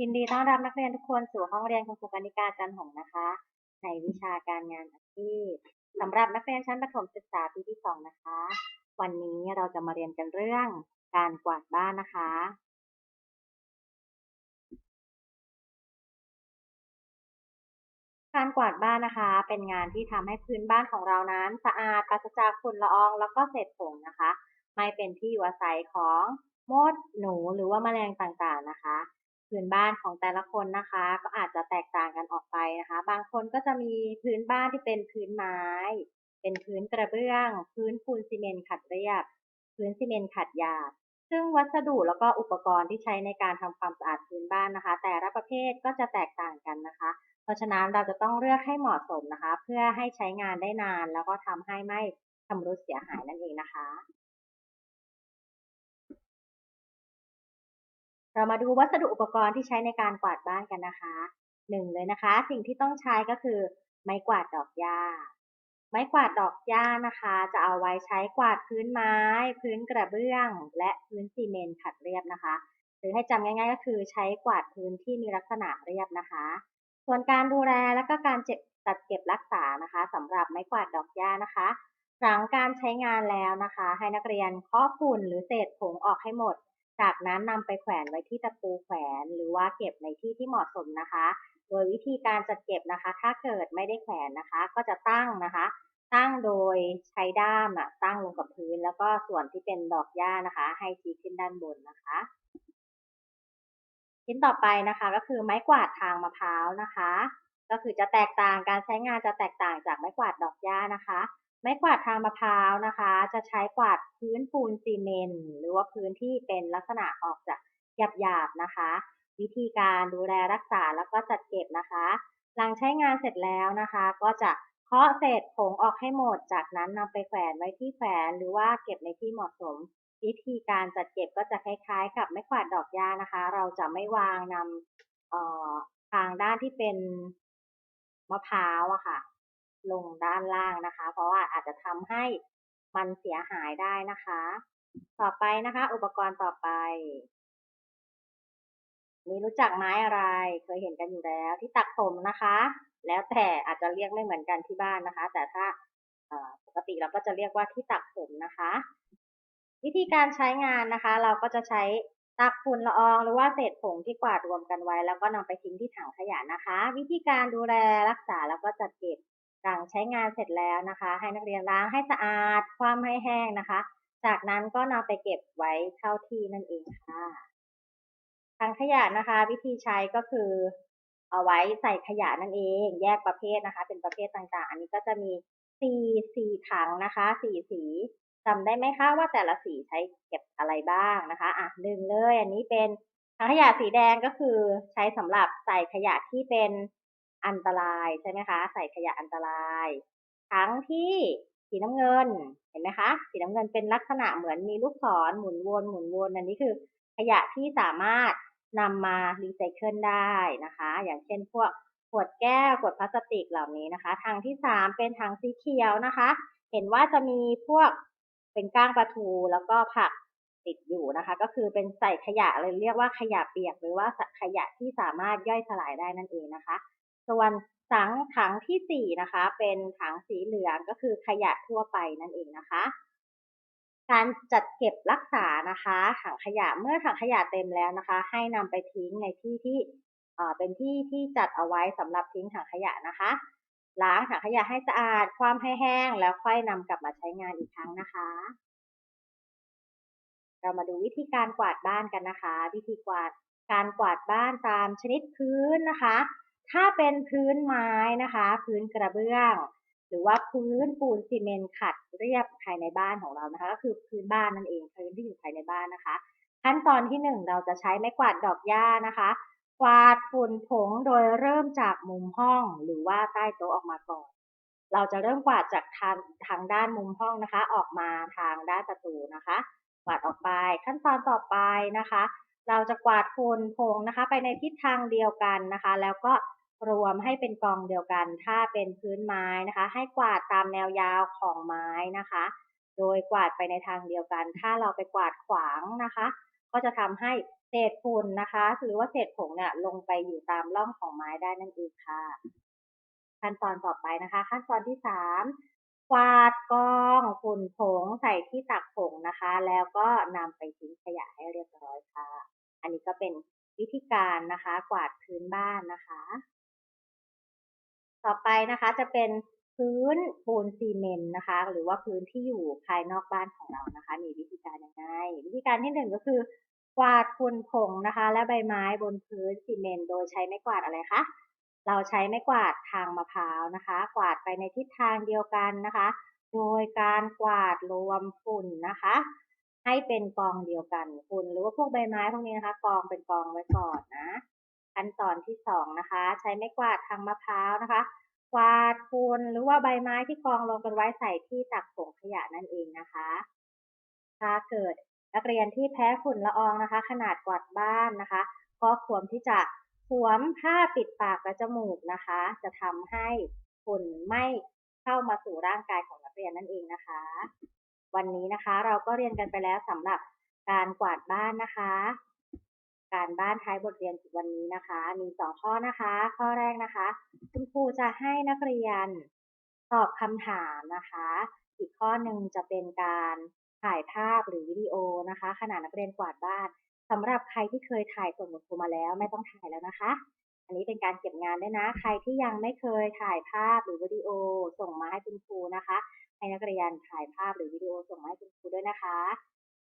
ยินดีต้อนรับนักเรียนทุกคนสู่ห้องเรียนคุณครูกนิกาจันหงนะคะ ในวิชาการงานอาชีพสำหรับนักเรียนชั้นประถมศึกษาปีที่สองนะคะ วันนี้เราจะมาเรียนกันเรื่องการกวาดบ้านนะคะ การกวาดบ้านนะคะ เป็นงานที่ทำให้พื้นบ้านของเรานั้น สะอาดปราศจากฝุ่นละออง แล้วก็เศษผงนะคะ ไม่เป็นที่อยู่อาศัยของมดหนูหรือว่าแมลงต่างๆนะคะ พื้นบ้านของแต่ละคนนะคะ ก็อาจจะแตกต่างกันออกไปนะคะ บางคนก็จะมีพื้นบ้านที่เป็นพื้นไม้ เป็นพื้นกระเบื้อง พื้นปูนซีเมนต์ขัดเรียบ พื้นซีเมนต์ขัดหยาบซึ่งวัสดุแล้วก็อุปกรณ์ที่ใช้ในการทำความสะอาดพื้นบ้านนะคะ แต่ละประเภทก็จะแตกต่างกันนะคะ เพราะฉะนั้นเราจะต้องเลือกให้เหมาะสมนะคะ เพื่อให้ใช้งานได้นาน แล้วก็ทำให้ไม่ชำรุดเสียหายนั่นเองนะคะ เรามาดูวัสดุอุปกรณ์ที่ใช้ในการกวาดบ้านกันนะคะหนึ่งเลยนะคะ สิ่งที่ต้องใช้ก็คือ ไม้กวาดดอกหญ้า ไม้กวาดดอกหญ้านะคะ จะเอาไว้ใช้กวาดพื้นไม้ พื้นกระเบื้อง และพื้นซีเมนต์ขัดเรียบนะคะหรือให้จำง่าย ๆ ก็คือใช้กวาดพื้นที่มีลักษณะเรียบนะคะ ส่วนการดูแลและก็การเจ็บจัดเก็บรักษานะคะสำหรับไม้กวาดดอกหญ้านะคะหลังการใช้งานแล้วนะคะ ให้นักเรียนเคาะฝุ่นหรือเศษผงออกให้หมด จากนั้นนำไปแขวนไว้ที่ตะปูแขวน หรือว่าเก็บในที่ที่เหมาะสมนะคะ โดยวิธีการจัดเก็บนะคะ ถ้าเกิดไม่ได้แขวนนะคะ ก็จะตั้งนะคะ ตั้งโดยใช้ด้ามอะตั้งลงกับพื้น แล้วก็ส่วนที่เป็นดอกหญ้านะคะ ให้ชี้ขึ้นด้านบนนะคะชิ้นต่อไปนะคะก็คือไม้กวาดทางมะพร้าวนะคะ ก็คือจะแตกต่างการใช้งานจะแตกต่างจากไม้กวาดดอกหญ้านะคะ ไม้กวาดทางมะพร้าวนะคะ จะใช้กวาดพื้นปูนซีเมนต์หรือว่าพื้นที่เป็นลักษณะออกจากหยาบๆนะคะ วิธีการดูแลรักษาแล้วก็จัดเก็บนะคะ หลังใช้งานเสร็จแล้วนะคะ ก็จะเคาะเศษผงออกให้หมด จากนั้นนำไปแขวนไว้ที่แขวนหรือว่าเก็บในที่เหมาะสม วิธีการจัดเก็บก็จะคล้ายๆ กับไม้กวาดดอกหญ้านะคะ เราจะไม่วางนำทางด้านที่เป็นมะพร้าวอะค่ะ ลงด้านล่างนะคะ เพราะว่าอาจจะทำให้มันเสียหายได้นะคะ ต่อไปนะคะ อุปกรณ์ต่อไปนี่รู้จักไม้อะไร เคยเห็นกันอยู่แล้ว ที่ตักผมนะคะ แล้วแต่อาจจะเรียกไม่เหมือนกันที่บ้านนะคะ แต่ถ้าปกติเราก็จะเรียกว่าที่ตักผมนะคะ วิธีการใช้งานนะคะ เราก็จะใช้ตักฝุ่นละอองหรือว่าเศษผงที่กวาดรวมกันไว้ แล้วก็นำไปทิ้งที่ถังขยะนะคะ วิธีการดูแลรักษาแล้วก็จัดเก็บ หลังใช้งานเสร็จแล้วนะคะ ให้นักเรียนล้างให้สะอาด ความให้แห้งนะคะ จากนั้นก็นำไปเก็บไว้เข้าที่นั่นเองค่ะถังขยะนะคะ วิธีใช้ก็คือ เอาไว้ใส่ขยะนั่นเอง แยกประเภทนะคะ เป็นประเภทต่างๆ อันนี้ก็จะมีสี่สี่ถังนะคะสี่สีจำได้ไหมคะว่าแต่ละสีใช้เก็บอะไรบ้างนะคะ อะหนึ่งเลย อันนี้เป็นถังขยะสีแดงก็คือใช้สำหรับใส่ขยะที่เป็น อันตรายใช่ไหมคะ ใส่ขยะอันตรายถังที่สีน้ำเงินเห็นไหมคะ สีน้ำเงินเป็นลักษณะเหมือนมีลูกศรหมุนวนหมุนวนอันนี้คือ ขยะที่สามารถนำมารีไซเคิลได้นะคะ อย่างเช่นพวกขวดแก้วขวดพลาสติกเหล่านี้นะคะถังที่สามเป็นถังสีเขียวนะคะ เห็นว่าจะมีพวกเป็นก้างปลาทูแล้วก็ผักติดอยู่นะคะ ก็คือเป็นใส่ขยะเลยเรียกว่าขยะเปียก หรือว่าขยะที่สามารถย่อยสลายได้นั่นเองนะคะ ส่วนถังถังที่สี่นะคะ เป็นถังสีเหลืองก็คือขยะทั่วไปนั่นเองนะคะ การจัดเก็บรักษานะคะ ถังขยะเมื่อถังขยะเต็มแล้วนะคะ ให้นำไปทิ้งในที่ที่เป็นที่ที่จัดเอาไว้สำหรับทิ้งถังขยะนะคะล้างถังขยะให้สะอาด ความให้แห้ง แล้วค่อยนำกลับมาใช้งานอีกครั้งนะคะ เรามาดูวิธีการกวาดบ้านกันนะคะ วิธีกวาดการกวาดบ้านตามชนิดพื้นนะคะ ถ้าเป็นพื้นไม้นะคะ พื้นกระเบื้อง หรือว่าพื้นปูนซีเมนต์ขัดเรียบภายในบ้านของเรานะคะ ก็คือพื้นบ้านนั่นเองพื้นที่อยู่ภายในบ้านนะคะ ขั้นตอนที่หนึ่งเราจะใช้ไม้กวาดดอกหญ้านะคะกวาดฝุ่นผงโดยเริ่มจากมุมห้องหรือว่าใต้โต๊ะออกมาก่อน เราจะเริ่มกวาดจากทางทางด้านมุมห้องนะคะ ออกมาทางด้านประตูนะคะ กวาดออกไปขั้นตอนต่อไปนะคะ เราจะกวาดฝุ่นผงนะคะ ไปในทิศทางเดียวกันนะคะ แล้วก็ รวมให้เป็นกองเดียวกัน ถ้าเป็นพื้นไม้นะคะ ให้กวาดตามแนวยาวของไม้นะคะ โดยกวาดไปในทางเดียวกัน ถ้าเราไปกวาดขวางนะคะ ก็จะทำให้เศษฝุ่นนะคะ หรือว่าเศษผงเนี่ยลงไปอยู่ตามร่องของไม้ได้นั่นเองค่ะ ขั้นตอนต่อไปนะคะ ขั้นตอนที่สามกวาดกองฝุ่นผงใส่ที่ตักผงนะคะ แล้วก็นำไปทิ้งขยะให้เรียบร้อยค่ะ อันนี้ก็เป็นวิธีการนะคะ กวาดพื้นบ้านนะคะ ต่อไปนะคะจะเป็นพื้นปูนซีเมนต์นะคะ หรือว่าพื้นที่อยู่ภายนอกบ้านของเรานะคะ มีวิธีการยังไงวิธีการที่หนึ่งก็คือกวาดฝุ่นผงนะคะ และใบไม้บนพื้นซีเมนต์โดยใช้ไม้กวาดอะไรคะเราใช้ไม้กวาดทางมะพร้าวนะคะ กวาดไปในทิศทางเดียวกันนะคะ โดยการกวาดรวมฝุ่นนะคะ ให้เป็นกองเดียวกันฝุ่นหรือว่าพวกใบไม้พวกนี้นะคะ กองเป็นกองไว้ก่อนนะ ขั้นตอนที่สองนะคะ ใช้ไม้กวาดทางมะพร้าวนะคะกวาดฝุ่นหรือว่าใบไม้ที่กองลงกันไว้ใส่ที่ตักผงขยะนั่นเองนะคะ ถ้าเกิดนักเรียนที่แพ้ฝุ่นละอองนะคะ ขนาดกวาดบ้านนะคะ ก็ควรที่จะสวมผ้าปิดปากและจมูกนะคะ จะทำให้ฝุ่นไม่เข้ามาสู่ร่างกายของนักเรียนนั่นเองนะคะ วันนี้นะคะเราก็เรียนกันไปแล้วสำหรับการกวาดบ้านนะคะ การบ้านท้ายบทเรียนวันนี้นะคะ มีสองข้อนะคะ ข้อแรกนะคะ คุณครูจะให้นักเรียนตอบคำถามนะคะ อีกข้อหนึ่งจะเป็นการถ่ายภาพหรือวิดีโอนะคะ ขณะนักเรียนกวาดบ้านสำหรับใครที่เคยถ่ายส่งคุณครูมาแล้วไม่ต้องถ่ายแล้วนะคะ อันนี้เป็นการเก็บงานด้วยนะ ใครที่ยังไม่เคยถ่ายภาพหรือวิดีโอส่งมาให้คุณครูนะคะ ให้นักเรียนถ่ายภาพหรือวิดีโอส่งมาให้คุณครูด้วยนะคะ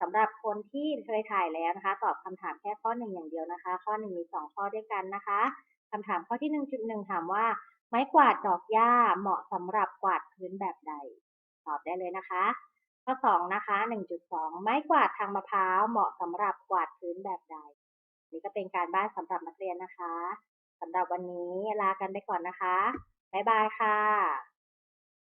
สำหรับคนที่เคยถ่ายแล้วนะคะ ตอบคำถามแค่ข้อหนึ่งอย่างเดียวนะคะ ข้อหนึ่งมีสองข้อด้วยกันนะคะคำถามข้อที่หนึ่งจุดหนึ่งถามว่า ไม้กวาดดอกหญ้าเหมาะสำหรับกวาดพื้นแบบใด ตอบได้เลยนะคะ ข้อสองนะคะหนึ่งจุดสองไม้กวาดทางมะพร้าวเหมาะสำหรับกวาดพื้นแบบใด นี่ก็เป็นการบ้านสำหรับนักเรียนนะคะสำหรับวันนี้ลากันไปก่อนนะคะบ๊ายบายค่ะ